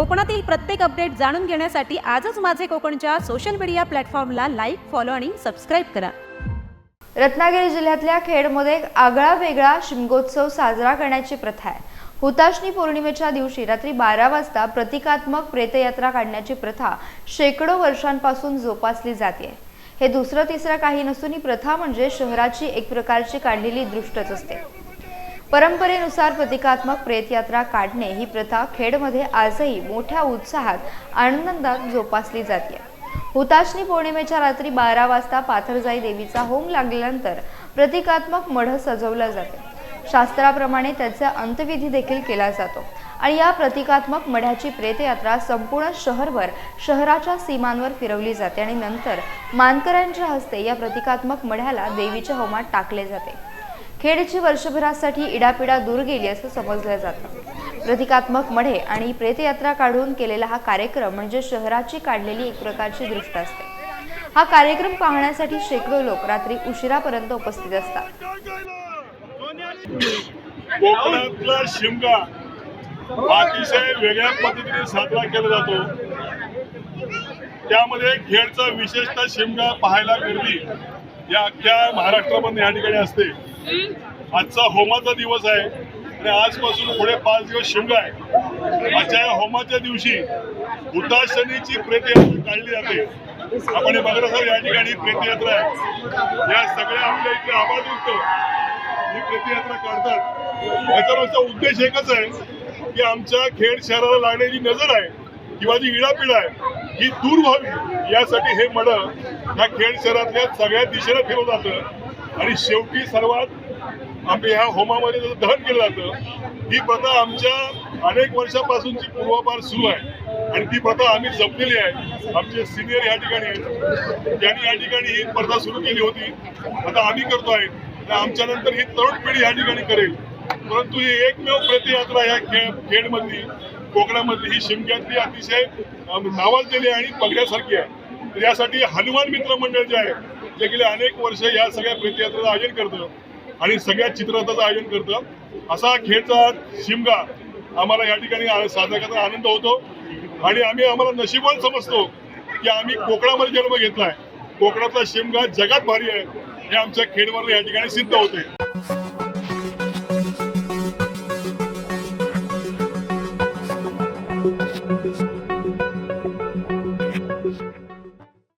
कोकणातील प्रत्येक अपडेट जाणून घेण्यासाठी आजच माझे कोकणच्या सोशल मीडिया प्लॅटफॉर्मला लाईक फॉलो आणि सबस्क्राईब करा. रत्नागिरी जिल्ह्यातल्या खेडमध्ये आगळा वेगळा शिमगोत्सव साजरा करण्याची प्रथा आहे. हुताशनी पौर्णिमेच्या दिवशी रात्री बारा वाजता प्रतिकात्मक प्रेतयात्रा काढण्याची प्रथा शेकडो वर्षांपासून जोपासली जाते. हे दुसरं तिसरं काही नसून ही प्रथा म्हणजे शहराची एक प्रकारची काढलेली दृष्टच असते. परंपरेनुसार प्रतिकात्मक प्रेतयात्रा काढणे ही प्रथा खेडमध्ये आजही मोठ्या उत्साहात आनंदात जोपासली जाते. हुताशनी पौर्णिमेच्या रात्री बारा वाजता पाथरजाई देवीचा होम लागल्यानंतर प्रतिकात्मक मढ सजवला जाते. शास्त्राप्रमाणे त्याचा अंतविधी देखील केला जातो आणि या प्रतिकात्मक मढ्याची प्रेतयात्रा संपूर्ण शहरभर शहराच्या सीमांवर फिरवली जाते आणि नंतर मानकऱ्यांच्या हस्ते या प्रतिकात्मक मढ्याला देवीच्या होमात टाकले जाते. खेडची वर्षभरासाठी इडापिडा दूर गेली असं समजलं जातं. प्रतिकात्मक मढे आणि प्रेतयात्रा काढून केलेला हा कार्यक्रम म्हणजे शहराची काढलेली एक प्रकारची दृष्ट असते. हा कार्यक्रम पाहण्यासाठी शेकडो लोक रात्री उशिरापर्यंत उपस्थित असतात. शिमगा अतिशय वेगळ्या पद्धतीने साजरा केला जातो. त्यामध्ये खेडचा विशेषतः शिमगा पाहायला गर्दी या अख्ख्या महाराष्ट्रामध्ये या ठिकाणी असते? आजचा होमाचा दिवस आहे आणि आजपासून पुढे पाच दिवस शिमगा आहे. आजच्या या होमाच्या दिवशी हुताशनीची प्रेतयात्रा काढली जाते. आपण हे बघत असाल या ठिकाणी प्रेतयात्रा आहे. या सगळ्या आपल्या इथे आवाज उठतो ही प्रतियात्रा काढतात. याचा मागचा उद्देश एकच आहे की आमच्या खेड शहराला लागणारी जी नजर आहे किंवा जी इडापिडा आहे ही दूर व्हावी यासाठी हे मड या खेड शहरातल्या सगळ्या दिशेला फिरवलं जातं. आणि शेवटी सर्वात आम्ही ह्या होमामध्ये जसं दहन केलं जातं ही प्रथा आमच्या अनेक वर्षापासूनची पूर्वापार सुरू आहे. आणि ती प्रथा आम्ही जपलेली आहे. आमचे सिनियर या ठिकाणी आहेत. त्यांनी या ठिकाणी ही प्रथा सुरू केली होती. आता आम्ही करतो आहे. आणि आमच्या नंतर ही तरुण पिढी या ठिकाणी करेल. परंतु ही एकमेव प्रतियात्रा या खेळ खेडमधली कोकणामधली ही शिमग्यातली अतिशय नावाजलेली आहे आणि बघण्यासारखी आहे. तर यासाठी हनुमान मित्र मंडळ जे आहे जे गेले अनेक वर्ष या सगळ्या प्रतियात्रेचं आयोजन करतं आणि सगळ्या चित्ररथाचं आयोजन करतं. असा खेळचा शिमगा आम्हाला या ठिकाणी साजरा करण्याचा आनंद होतो. आणि आम्ही आम्हाला नशिबान समजतो की आम्ही कोकणामध्ये जन्म घेतलाय. कोकणातला शिमगा जगात भारी आहे. हे आमच्या खेडवर या ठिकाणी सिद्ध होते